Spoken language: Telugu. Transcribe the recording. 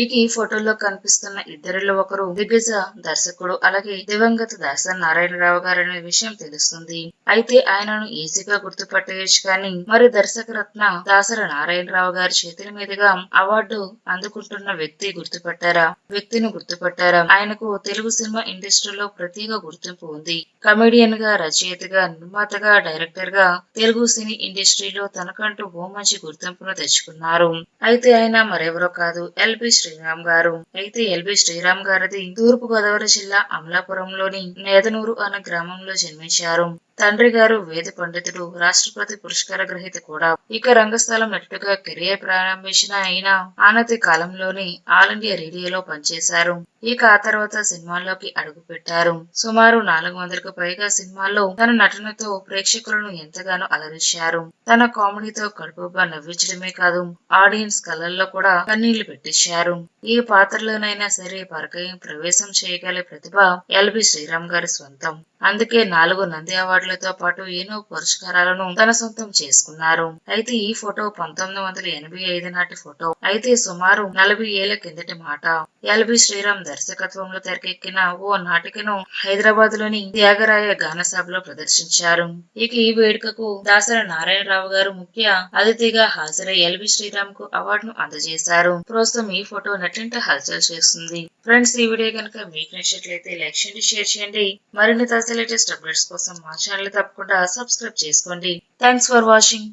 ఇక ఈ ఫోటోలో కనిపిస్తున్న ఇద్దరిలో ఒకరు దిగ్గజ దర్శకుడు అలాగే దివంగత దాసరి నారాయణరావు గారు అనే విషయం తెలుస్తుంది. అయితే ఆయనను ఈజీగా గుర్తుపట్టేయచ్చు కానీ మరి దర్శక రత్న దాసరి నారాయణరావు గారి చేతుల మీదుగా అవార్డు అందుకుంటున్న వ్యక్తి గుర్తుపట్టారా? వ్యక్తిని గుర్తుపట్టారా? ఆయనకు తెలుగు సినిమా ఇండస్ట్రీలో ప్రత్యేక గుర్తింపు ఉంది. కమెడియన్గా రచయితగా నిర్మాతగా డైరెక్టర్గా తెలుగు సినీ ఇండస్ట్రీలో తనకంటూ ఓ మంచి గుర్తింపును తెచ్చుకున్నారు. అయితే ఆయన మరెవరో కాదు ఎల్బి శ్రీరామ్ గారు. అయితే ఎల్బి శ్రీరామ్ గారిది తూర్పు గోదావరి జిల్లా అమలాపురంలోని నేదనూరు అనే గ్రామంలో జన్మించారు. తండ్రి గారు వేద పండితుడు రాష్ట్రపతి పురస్కార గ్రహీత కూడా. ఇక రంగస్థలం నటుగా కెరియర్ ప్రారంభించిన ఆయన ఆనతి కాలంలోని ఆల్ ఇండియా రేడియోలో పనిచేశారు. ఇక ఆ తర్వాత సినిమాల్లోకి అడుగు పెట్టారు సుమారు నాలుగు వందలకు పైగా సినిమాల్లో తన నటనతో ప్రేక్షకులను ఎంతగానో అలరించారు. తన కామెడీతో కడుపుబ్బా నవ్వించడమే కాదు ఆడియన్స్ కళ్ళల్లో కూడా కన్నీళ్ళు పెట్టించారు ఏ పాత్రలోనైనా సరే పరకయం ప్రవేశం చేయగల ప్రతిభ ఎల్బి శ్రీరామ్ గారి సొంతం అందుకే నాలుగు నంది అవార్డు అవార్డులతో పాటు ఎన్నో పురస్కారాలను తన సొంతం చేసుకున్నారు. అయితే ఈ ఫోటో పంతొమ్మిది వందల ఎనభై ఐదు నాటి ఫోటో. అయితే సుమారు నలభై ఏళ్ళ కిందటి మాట. ఎల్బి శ్రీరామ్ దర్శకత్వంలో తెరకెక్కిన ఓ నాటికను హైదరాబాద్లోని త్యాగరాయ గానసభలో ప్రదర్శించారు. ఇక ఈ వేడుకకు దాసరి నారాయణరావు గారు ముఖ్య అతిథిగా హాజరై ఎల్బి శ్రీరామ్కు అవార్డును అందజేశారు. ప్రస్తుతం ఈ ఫోటో నెట్టింట హల్చల్ చేస్తుంది. ఫ్రెండ్స్ ఈ వీడియో కనుక మీకు నచ్చినట్లయితే లైక్ చేయండి షేర్ చేయండి. మరిన్ని తాజా లేటెస్ట్ అప్డేట్స్ కోసం మా ఛానల్ తప్పకుండా సబ్స్క్రైబ్ చేసుకోండి. Thanks for watching.